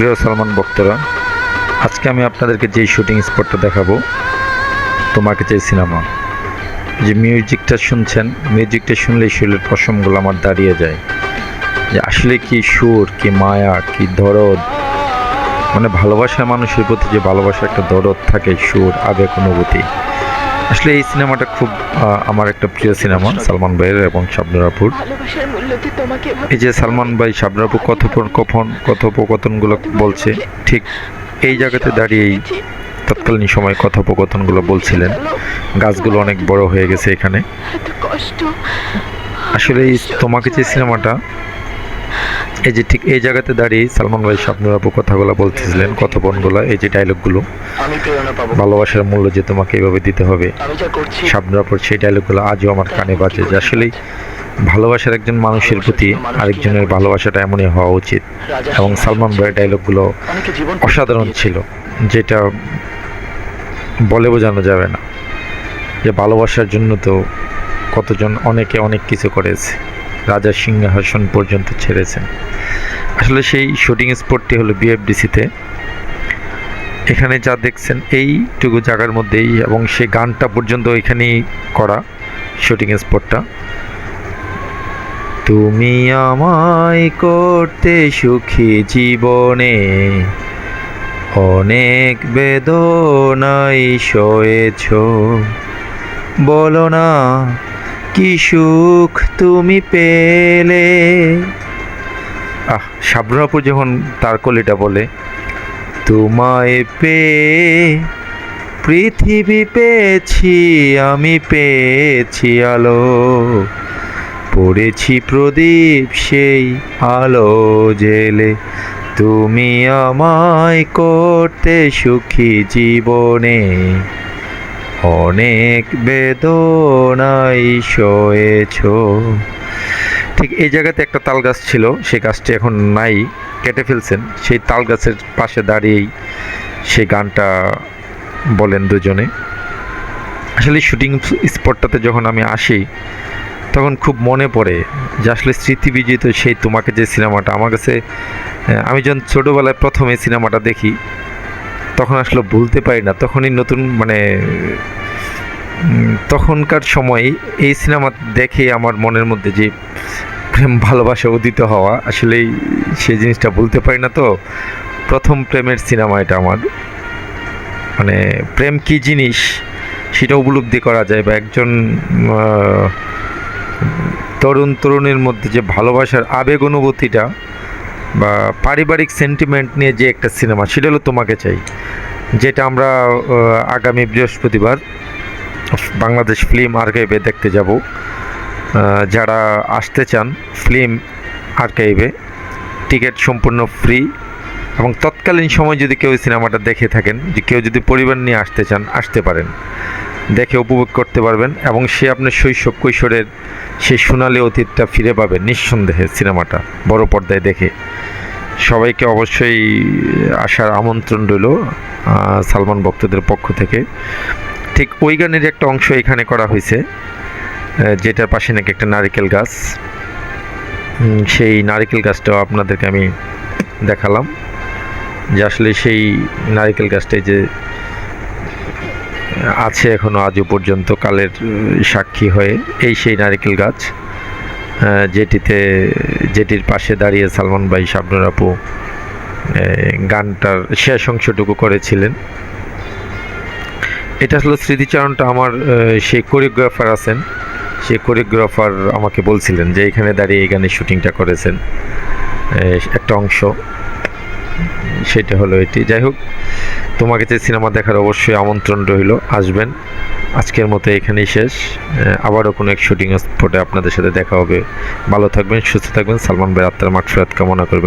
প্রিয় সালমান ভক্তরা। আজকে আমি আপনাদেরকে যেই শুটিং স্পটটা দেখাবো, তোমাকে চাই সিনেমা যে মিউজিকটা শুনছেন মিউজিকটা শুনলেই শরীরের পশমগুলো আমার দাঁড়িয়ে যায়। যে আসলে কি সুর, কি মায়া, কি দরদ? মানে ভালোবাসার মানুষের প্রতি যে ভালোবাসা একটা দরদ থাকে, সুর, আবেগ, অনুভূতি। আসলে এই সিনেমাটা খুব আমার একটা প্রিয় সিনেমা সালমান ভাইয়ের এবং শাবনুরাপুর। এই যে সালমান ভাই শাবনাপু কথোপকথন কথোপকথনগুলো বলছে ঠিক এই জায়গাতে দাঁড়িয়েই তৎকালীন সময় কথোপকথনগুলো বলছিলেন। গাছগুলো অনেক বড় হয়ে গেছে এখানে। আসলে এই তোমাকে যে সিনেমাটা এই যে ঠিক এই জায়গাতে দাঁড়িয়ে সালমান ভাই শাবনুর আপু কথাগুলো বলতেছিলেন কত কথোপনগুলো এই যে ডায়লগগুলো ভালোবাসার মূল্য যে তোমাকে এইভাবে দিতে হবে যা আপুর সেই ডায়লগগুলো আজও আমার কানে বাজে। যে আসলেই ভালোবাসার একজন মানুষের প্রতি আরেকজনের ভালোবাসাটা এমনই হওয়া উচিত। এবং সালমান ভাইয়ের ডায়লগগুলো অসাধারণ ছিল যেটা বলে বোঝানো যাবে না। যে ভালোবাসার জন্য তো কতজন অনেকে অনেক কিছু করেছে। রাজার সিংহাসন পর্যন্ত ছেড়েছেন। আসলে সেই শুটিং স্পটটি হলো বিএফডিসিতে। এখানে যা দেখছেন এইটুকু জায়গার মধ্যেই এবং সে গানটা পর্যন্ত এখানেই করা শুটিং স্পটটা। তুমি আমায় করতে সুখী জীবনে অনেক বেদনাই সয়েছ। বলো না কি সুখ তুমি পেলে? আহ সাবরাপুর যখন তার কলিটা বলে, তোমায় পেয়ে, পৃথিবী পেয়েছি, আমি পেয়েছি আলো, পড়েছি প্রদীপ সেই আলো জেলে, তুমি আমায় করতে সুখী জীবনে। অনেক বেদনাই সয়েছ। ঠিক এই জায়গাতে একটা তাল গাছ ছিল, সেই গাছটি এখন নাই, কেটে ফেলছেন। সেই তাল গাছের পাশে দাঁড়িয়েই সেই গানটা বলেন দুজনে। আসলে শুটিং স্পটটাতে যখন আমি আসি, তখন খুব মনে পড়ে যে আসলে স্মৃতি বিজিত সেই তোমাকে যে সিনেমাটা, আমার কাছে আমি যখন ছোটোবেলায় প্রথম এই সিনেমাটা দেখি তখন আসলে ভুলতে পারি না। তখনই নতুন মানে তখনকার সময় এই সিনেমা দেখে আমার মনের মধ্যে যে প্রেম, ভালোবাসা উদিত হওয়া আসলে সেই জিনিসটা ভুলতে পারি না তো। প্রথম প্রেমের সিনেমা এটা আমার। মানে প্রেম কি জিনিস সেটা উপলব্ধি করা যায় বা একজন তরুণ, তরুণীর মধ্যে যে ভালোবাসার আবেগ অনুভূতিটা বা পারিবারিক সেন্টিমেন্ট নিয়ে যে একটা সিনেমা সেটা হলো তোমাকে চাই। যেটা আমরা আগামী বৃহস্পতিবার বাংলাদেশ ফিল্ম আর্কাইভে দেখতে যাব। যারা আসতে চান ফিল্ম আর্কাইভে টিকিট সম্পূর্ণ ফ্রি এবং তৎকালীন সময় যদি কেউ সিনেমাটা দেখে থাকেন, যে কেউ যদি পরিবার নিয়ে আসতে চান, আসতে পারেন। দেখে উপভোগ করতে পারবেন এবং সে আপনার শৈশব কৈশোরের সেই সোনালী অতীতটা ফিরে পাবেন নিঃসন্দেহে সিনেমাটা বড় পর্দায় দেখে। সবাইকে অবশ্যই আসার আমন্ত্রণ রইল সালমান ভক্তদের পক্ষ থেকে। ঠিক ওই গানের একটা অংশ এখানে করা হয়েছে যেটার পাশে নাকি একটা নারিকেল গাছ। সেই নারিকেল গাছটাও আপনাদেরকে আমি দেখালাম। যে আসলে সেই নারিকেল গাছটাই যে আছে এখনও আজও পর্যন্ত কালের সাক্ষী হয়ে এই সেই নারিকেল গাছ যেটিতে, যেটির পাশে দাঁড়িয়ে সালমান ভাই শাবনুর আপু গানটার শেষ অংশটুকু করেছিলেন। এটা আসলে স্মৃতিচারণটা আমার সেই কোরিওগ্রাফার আছেন, সেই কোরিওগ্রাফার আমাকে বলছিলেন যে এখানে দাঁড়িয়ে এই গানের শুটিংটা করেছেন একটা অংশ, সেটা হলো এটি। যাই হোক তোমাকে যে সিনেমা দেখার অবশ্যই আমন্ত্রণ রইল, আসবেন। আজকের মতো এখানেই শেষ। আবারও কোনো এক শুটিং স্পটে আপনাদের সাথে দেখা হবে। ভালো থাকবেন, সুস্থ থাকবেন। সালমান ভাই আত্মার মাঠ কামনা করবেন।